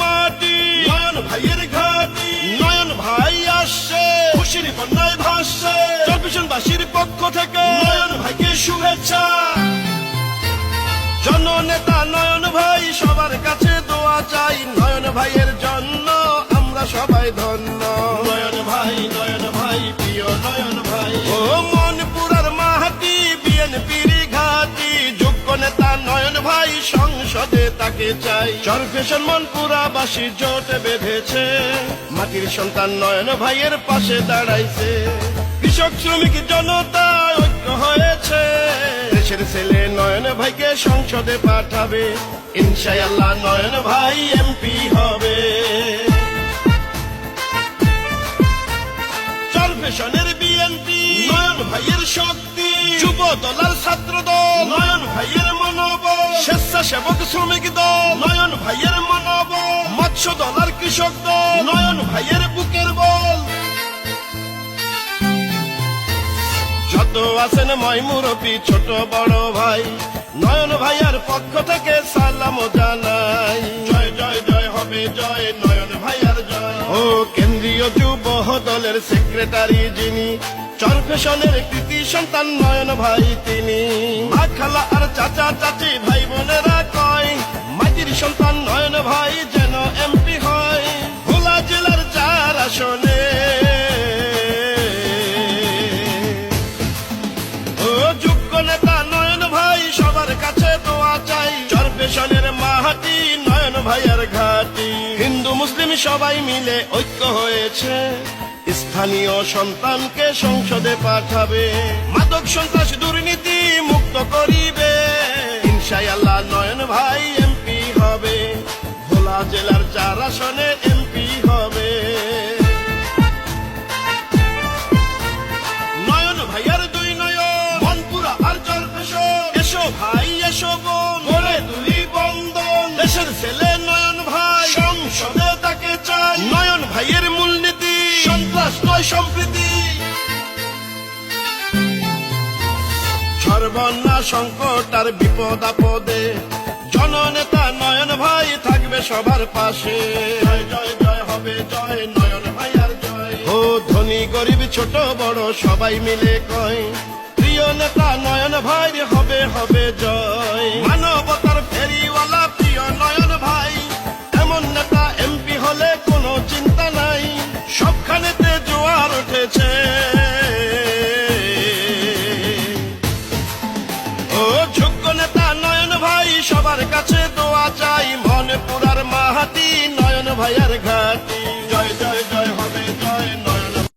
মাটি নয়ন ভাইয়ের ঘাটি নয়ন ভাই আসছে খুশির বন্যায় ভাসছে। চরবেশনবাসীর পক্ষ থেকে নয়ন ভাইকে শুভেচ্ছা। জননেতা নয়ন ভাই সবার কাছে দোয়া চাই। নয়ন ভাইয়ের জন্য আমরা সবাই ধন্য। নয়ন ভাই নয়ন ভাই প্রিয় নয়ন ভাই। ও মনপুরার মাহাতি বিএনপির যোগ্য নেতা নয়ন ভাই সংসদে তাকে চাই। চরফেশন মনপুরাবাসী জোট বেঁধেছে। মাটির সন্তান নয়ন ভাইয়ের পাশে দাঁড়াইছে। কৃষক শ্রমিক জনতা ঐক্য হয়েছে। দেশের ছেলে নয়ন ভাইকে সংসদে পাঠাবে। ইনশাআল্লাহ নয়ন ভাই এমপি হবে। চরফেশনের বিএনপি, নয়ন ভাইয়ের শক্তি, যুব দলার স্বেচ্ছাসেবক শ্রমিক দল। নয়ন ভাইয়ের মনোবল মৎস্য দলার কৃষক দল। নয়ন ভাইয়ের বুকের বল। যত আছেন ময় মুরবি ছোট, বড় ভাই, নয়ন ভাইয়ার পক্ষ থেকে সালাম জানাই। জয় জয় জয় হবে, জয়, নয়ন ভাইয়ার জয়। ও কেন্দ্রীয় যুব দলের সেক্রেটারি যিনি চরফেশনের কৃতি সন্তান নয়ন ভাই তিনি মা খালা আর চাচা, চাচি ভাই বোনেরা কয় মাটির সন্তান নয়ন ভাই যেন এমপি হয়। ভোলা জেলার চার আসনে। ও যোগ্য নেতা নয়ন সবার কাছে দোয়া চাই। চরপেশনের মাহাতি নয়ন ভাইয়ের ঘাটি। হিন্দু, মুসলিম সবাই মিলে ঐক্য হয়েছে। স্থানীয় সন্তানকে সংসদে পাঠাবে। মাদক সন্ত্রাস দুর্নীতি মুক্ত করিবে। ইনশাআল্লাহ নয়ন ভাই এমপি হবে। ভোলা জেলার চার আসনে এমপি হবে। নয়ন ভাইয়ার দুই নয়ন, মনপুরা আর জলপেশন এসো ভাই, এসো সম্প্রীতি। সর্বন্যা সংকট আর বিপদ আপদে। জননেতা নয়ন ভাই থাকবে সবার পাশে। জয় জয় জয় হবে জয়, নয়ন ভাই আর জয়। ও ধনী, গরিব, ছোট, বড় সবাই মিলে কয়, প্রিয় নেতা নয়ন ভাই হবে হবে জয়। সবার কাছে দোয়া চাই মনে পুরার মাহাতি নয়ন ভাইয়ার ঘাটি।